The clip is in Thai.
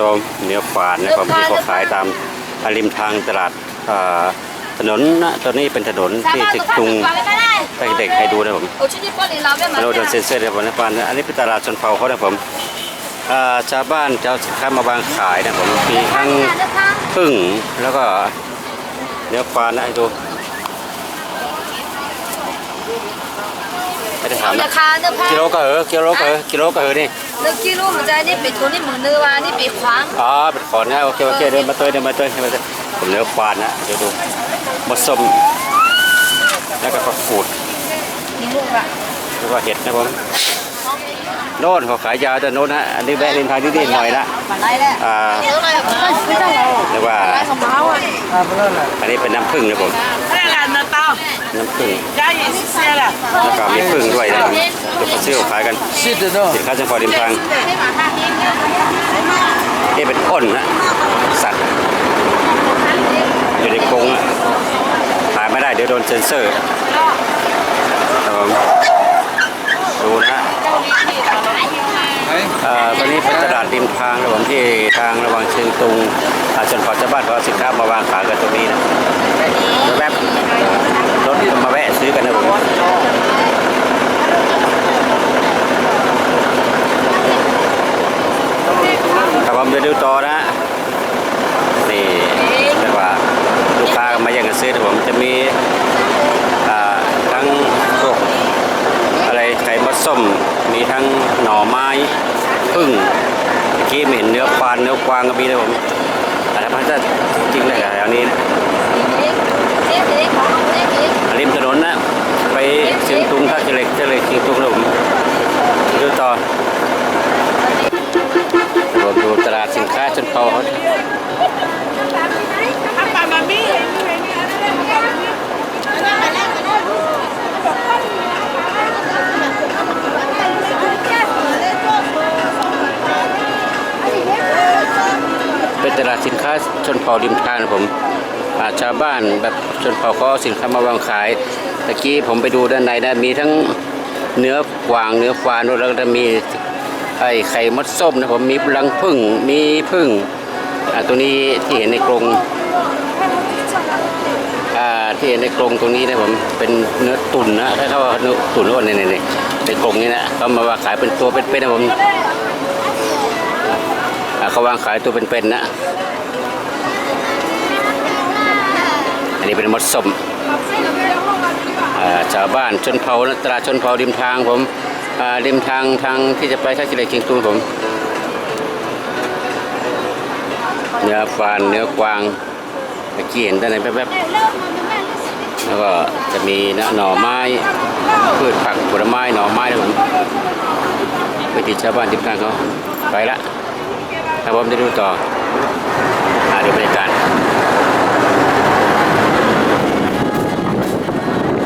ดอเนื้อฝานนะครับที่เขาขายตามริมทางตลาดถนนตอนนี้เป็นถนนที่ติดตุงถ้าเด็กให้ดูนะผมเราเดินเซ็นเซอร์นะผมนะปานอันนี้เป็นตลาดชนเผ่าเขานะผมชาวบ้านชาวข้ามาบางขายนะผมมีทั้งพึ่งแล้วก็เนื้อปลานะให้ดูไม่ถามนะกิโลก็เหอกิโลก็เหอกิโลก็เหอนี่ นึกกี่ลูกมันจะนี่ปิดตัวนี่เหมือนเนื้อวานี่ปิดขวางอ๋อปิดขอนนะโอเคโอเคเดินมาตัวเดินมาตัวเดินมาตัวผมเลี้ยวควานนะเดี๋ยวดูมาสมแล้วก็ฝักกูดนี่ลูกละแล้วก็เห็ดนะผมโน่นเขาขายยาวแต่โน่นฮะอันนี้แวะเล่นทางนิดๆหน่อยละอ่าเรียกว่าอันนี้เป็นน้ำผึ้งนะผมน้ำผึ้งแล้วก็มีผึ้งด้วยนะื้อขายกันสินค้าจังหวัดริมทางนี่เป็นอ้นนะสัตว์อยู่ในกรงขายไม่ได้เดี๋ยวโดนเซ็นเซอร์ดูนะตอนนี้เป็นตลาดริมทางระหว่างที่ทางระหว่างเชิงตุงอาจารย์ขอจะบ้านขอสินค้ามาวางขายกันตรงนี้นะแป๊บ ครับผมเดี๋ยวดูต่อนะฮะนี่เรียกว่าลูกค้ามาแย่งกันซื้อผมจะมีทั้งพวกอะไรไข่มดส้มมีทั้งหน่อไม้พึ่งเมื่อกี้เห็นเนื้อควานเนื้อกวางก็มีนะผมอะไรพันจะจริงเลยแถวนี้นะริมถนนนะไปเชียงตุงท่าเจริญเจริญเชียงตุงนะผ เขาเป็นตลาดสินค้าชนเผ่าริมทางผมชาวบ้านแบบชนเผ่าเขาสินค้ามาวางขายตะกี้ผมไปดูด้านในนะมีทั้งเนื้อกวางเนื้อควานแล้วก็มี ไอ้ไข่มดส้มนะผมมีรังผึ้งมีผึ้งอ่าตัวนี้ที่เห็นในกรงอ่าที่เห็นในกรงตรงนี้นะผมเป็นเนื้อตุ๋นนะถ้าเขาว่าเนื้อตุ๋นว่าในในในในกรงนี้นะเขามาวางขายเป็นตัวเป็นๆนะผมอ่าเขาวางขายตัวเป็นๆนะ อันนี้เป็นมดส้มอ่าชาวบ้านชนเผ่านะตลาดชนเผ่าริมทางผม ริมทางทางที่จะไปท่ากิเลสเชียงตุงผมเนื้อฟานเนื้อกวางเมื่อกี้เห็นด้านในแป๊บๆแล้วก็จะมีหน่อไม้พืชผักผลไม้หน่อไม้นะผมวิถีชาวบ้านริมทางเขาไปละครับผมจะดูต่ออ่าดูบรรยากาศ